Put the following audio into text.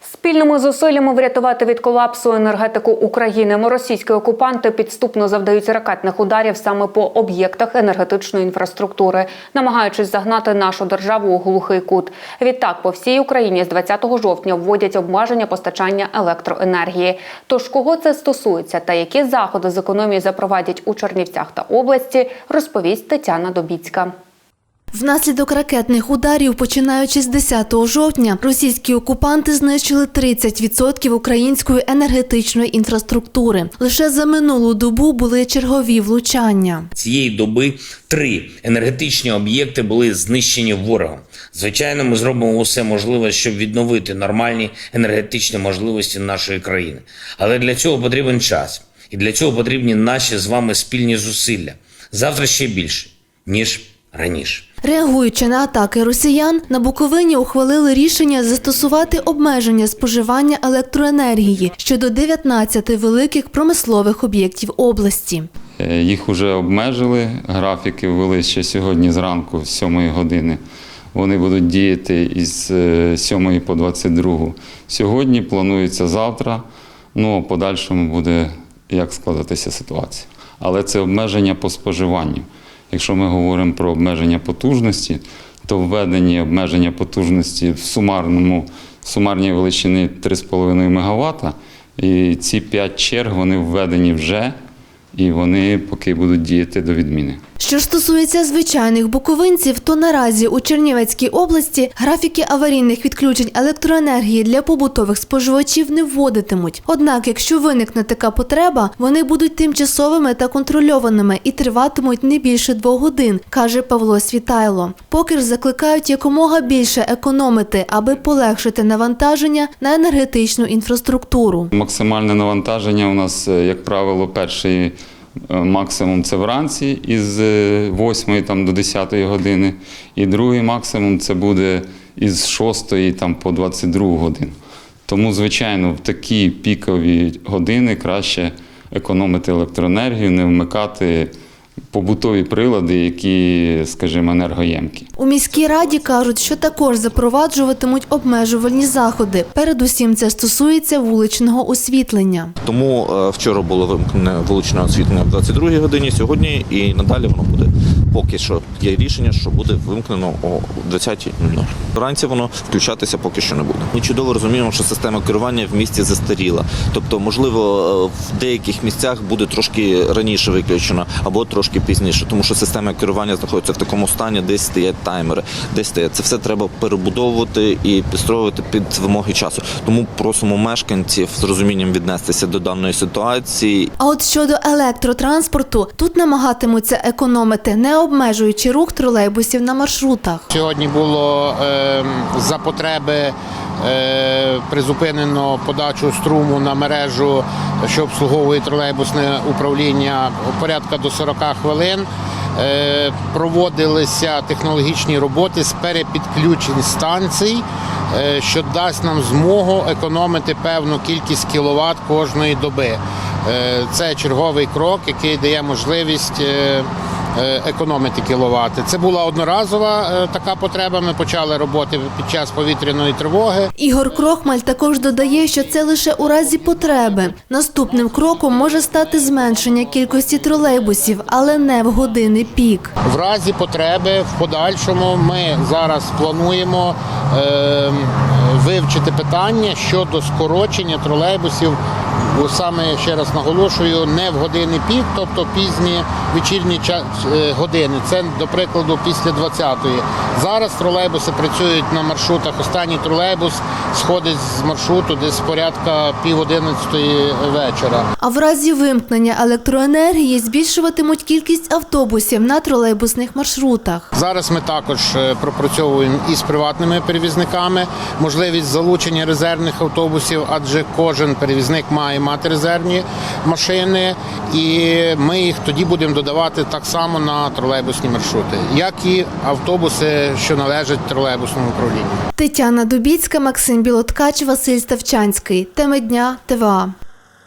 Спільними зусиллями врятувати від колапсу енергетику України російські окупанти підступно завдають ракетних ударів саме по об'єктах енергетичної інфраструктури, намагаючись загнати нашу державу у глухий кут. Відтак, по всій Україні з 20 жовтня вводять обмеження постачання електроенергії. Тож кого це стосується та які заходи з економії запровадять у Чернівцях та області, розповість Тетяна Добіцька. Внаслідок ракетних ударів, починаючи з 10 жовтня, російські окупанти знищили 30% української енергетичної інфраструктури. Лише за минулу добу були чергові влучання. Цієї доби три енергетичні об'єкти були знищені ворогом. Звичайно, ми зробимо усе можливе, щоб відновити нормальні енергетичні можливості нашої країни. Але для цього потрібен час, і для цього потрібні наші з вами спільні зусилля. Завтра ще більше, ніж раніше. Реагуючи на атаки росіян, на Буковині ухвалили рішення застосувати обмеження споживання електроенергії щодо 19 великих промислових об'єктів області. Е, Їх вже обмежили, графіки ввели ще сьогодні зранку, з 7 години. Вони будуть діяти із е, 7 по 22. Сьогодні планується завтра. Ну, а подальшому буде як складатися ситуація. Але це обмеження по споживанню. Якщо ми говоримо про обмеження потужності, то введені обмеження потужності в сумарному сумарній величині 3,5 МВт. І ці 5 черг вони введені вже, і вони поки будуть діяти до відміни. Що стосується звичайних буковинців, то наразі у Чернівецькій області графіки аварійних відключень електроенергії для побутових споживачів не вводитимуть. Однак, якщо виникне така потреба, вони будуть тимчасовими та контрольованими і триватимуть не більше двох годин, каже Павло Світайло. Поки ж закликають якомога більше економити, аби полегшити навантаження на енергетичну інфраструктуру. Максимальне навантаження у нас, е, як правило, перший максимум це вранці із 8 там, до 10 години, і другий максимум це буде із 6 там, по 22 годину. Тому, звичайно, в такі пікові години краще економити електроенергію, не вмикати побутові прилади, які, скажімо, енергоємкі. У міській раді кажуть, що також запроваджуватимуть обмежувальні заходи. Передусім, це стосується вуличного освітлення. Тому е, вчора було вимкнене вуличне освітлення в 22 годині. Сьогодні і надалі воно буде. Поки що є рішення, що буде вимкнено о 20.00. Вранці воно включатися поки що не буде. Ми чудово розуміємо, що система керування в місті застаріла. Тобто, можливо, е, в деяких місцях буде трошки раніше виключено або трошки пізніше, тому що система керування знаходиться в такому стані, десь стоять таймери, десь стоять. Це все треба перебудовувати і підстроювати під вимоги часу. Тому просимо мешканців з розумінням віднестися до даної ситуації А от щодо електротранспорту, тут намагатимуться економити, не обмежуючи рух тролейбусів на маршрутах. Сьогодні було е, за потреби е, призупинено подачу струму на мережу, що обслуговує тролейбусне управління порядка до 40 хвилин. Е, проводилися технологічні роботи з перепідключень станцій, е, що дасть нам змогу економити певну кількість кіловат кожної доби. Е, це черговий крок, який дає можливість. Е, економити кіловати. Це була одноразова е, така потреба. Ми почали роботи під час повітряної тривоги. Ігор Крохмаль також додає, що це лише у разі потреби. Наступним кроком може стати зменшення кількості тролейбусів, але не в години пік. В разі потреби в подальшому ми зараз плануємо е, вивчити питання щодо скорочення тролейбусів. Саме ще раз наголошую, не в години пік, тобто пізні вечірні ча- е, години. Це до прикладу після 20-ї. Зараз тролейбуси працюють на маршрутах. Останній тролейбус сходить з маршруту десь порядка пів одинадцятої вечора. А в разі вимкнення електроенергії збільшуватимуть кількість автобусів на тролейбусних маршрутах. Зараз ми також е, пропрацьовуємо із приватними перевізниками можливість залучення резервних автобусів, адже кожен перевізник має мати резервні машини, і ми їх тоді будемо додавати так само на тролейбусні маршрути, як і автобуси, що належать тролейбусному управлінню. Тетяна Дубіцька, Максим Білоткач, Василь Ставчанський. Теми дня ТВА.